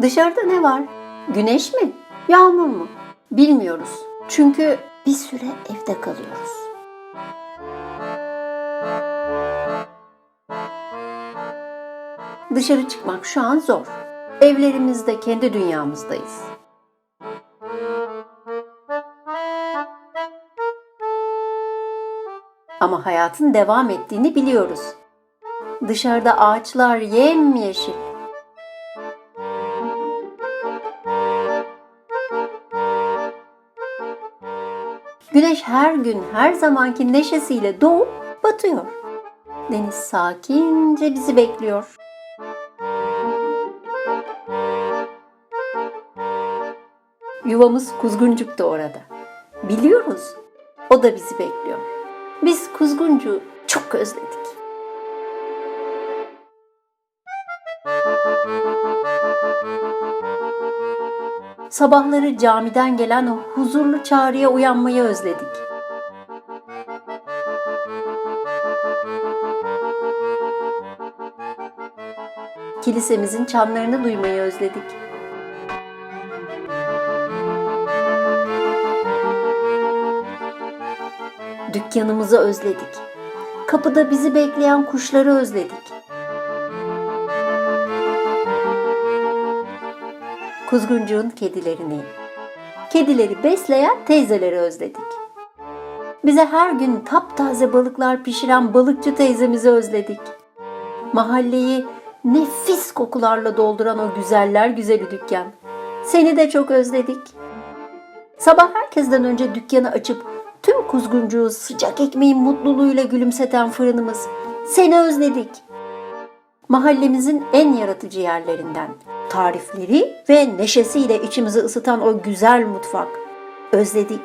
Dışarıda ne var? Güneş mi? Yağmur mu? Bilmiyoruz. Çünkü bir süre evde kalıyoruz. Dışarı çıkmak şu an zor. Evlerimizde, kendi dünyamızdayız. Ama hayatın devam ettiğini biliyoruz. Dışarıda ağaçlar yemyeşil. Güneş her gün her zamanki neşesiyle doğup batıyor. Deniz sakince bizi bekliyor. Yuvamız Kuzguncuk'ta orada. Biliyoruz. O da bizi bekliyor. Biz Kuzguncu çok özledik. Sabahları camiden gelen o huzurlu çağrıya uyanmayı özledik. Kilisemizin çanlarını duymayı özledik. Dükkanımızı özledik. Kapıda bizi bekleyen kuşları özledik. Kuzguncuğun kedilerini, kedileri besleyen teyzeleri özledik. Bize her gün taptaze balıklar pişiren balıkçı teyzemizi özledik. Mahalleyi nefis kokularla dolduran o güzeller güzeli dükkan. Seni de çok özledik. Sabah herkesten önce dükkanı açıp tüm kuzguncuğu sıcak ekmeğin mutluluğuyla gülümseten fırınımız. Seni özledik. Mahallemizin en yaratıcı yerlerinden. Tarifleri ve neşesiyle içimizi ısıtan o güzel mutfak. Özledik.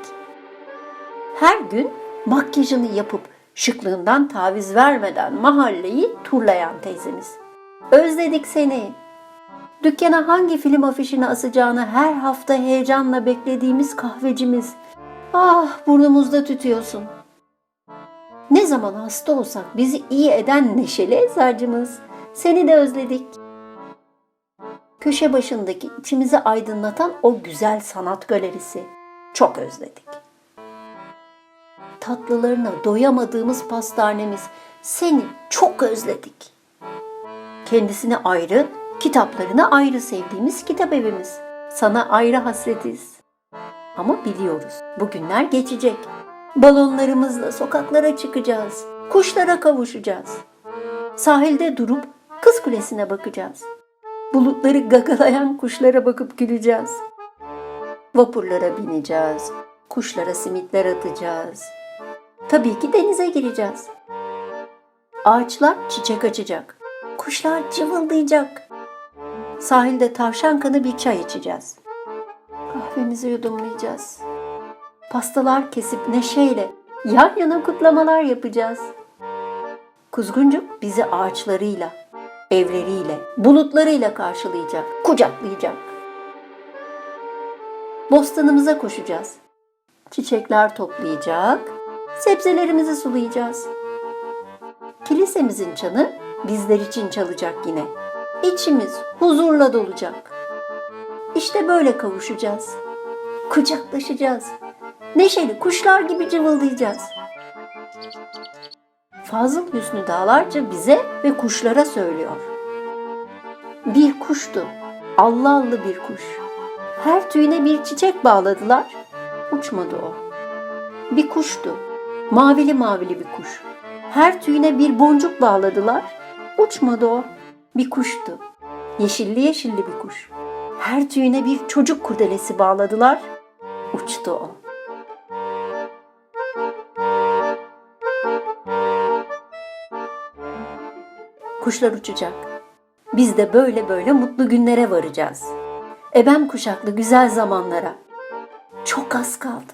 Her gün makyajını yapıp şıklığından taviz vermeden mahalleyi turlayan teyzemiz. Özledik seni. Dükkana hangi film afişini asacağını her hafta heyecanla beklediğimiz kahvecimiz. Ah burnumuzda tütüyorsun. Ne zaman hasta olsak bizi iyi eden neşeli eczacımız. Seni de özledik. Köşe başındaki içimizi aydınlatan o güzel sanat galerisi. Çok özledik. Tatlılarına doyamadığımız pastanemiz. Seni çok özledik. Kendisini ayrı, kitaplarını ayrı sevdiğimiz kitap evimiz. Sana ayrı hasretiz. Ama biliyoruz bu günler geçecek. Balonlarımızla sokaklara çıkacağız. Kuşlara kavuşacağız. Sahilde durup kız kulesine bakacağız. Bulutları gagalayan kuşlara bakıp güleceğiz. Vapurlara bineceğiz. Kuşlara simitler atacağız. Tabii ki denize gireceğiz. Ağaçlar çiçek açacak. Kuşlar cıvıldayacak. Sahilde tavşan kanı bir çay içeceğiz. Kahvemizi yudumlayacağız. Pastalar kesip neşeyle yan yana kutlamalar yapacağız. Kuzguncuk bizi ağaçlarıyla, evleriyle, bulutlarıyla karşılayacak, kucaklayacak. Bostanımıza koşacağız. Çiçekler toplayacak, sebzelerimizi sulayacağız. Kilisemizin çanı bizler için çalacak yine. İçimiz huzurla dolacak. İşte böyle kavuşacağız. Kucaklaşacağız. Neşeli kuşlar gibi cıvıldayacağız. Fazıl Hüsnü dağlarca bize ve kuşlara söylüyor. Bir kuştu, Allah'lı bir kuş. Her tüyüne bir çiçek bağladılar, uçmadı o. Bir kuştu, mavili mavili bir kuş. Her tüyüne bir boncuk bağladılar, uçmadı o. Bir kuştu, yeşilli yeşilli bir kuş. Her tüyüne bir çocuk kurdelesi bağladılar, uçtu o. Kuşlar uçacak. Biz de böyle böyle mutlu günlere varacağız. Ebem kuşaklı güzel zamanlara. Çok az kaldı.